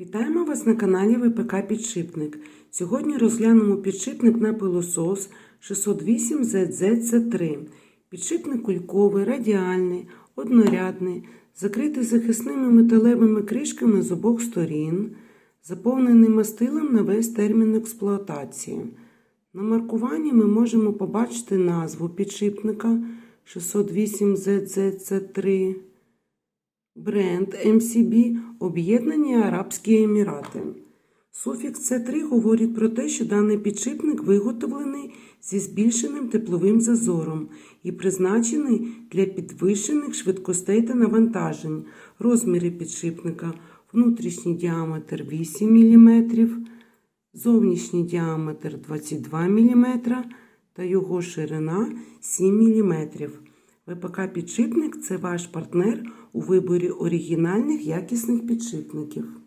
Вітаємо вас на каналі ВПК Підшипник. Сьогодні розглянемо підшипник на пилосос 608ZZC3. Підшипник кульковий, радіальний, однорядний, закритий захисними металевими кришками з обох сторін, заповнений мастилом на весь термін експлуатації. На маркуванні ми можемо побачити назву підшипника 608ZZC3. Бренд MCB Об'єднані Арабські Емірати. Суфікс C3 говорить про те, що даний підшипник виготовлений зі збільшеним тепловим зазором і призначений для підвищених швидкостей та навантажень. Розміри підшипника внутрішній діаметр 8 мм, зовнішній діаметр 22 мм та його ширина 7 мм. ВПК Підшипник це ваш партнер у виборі оригінальних якісних підшипників.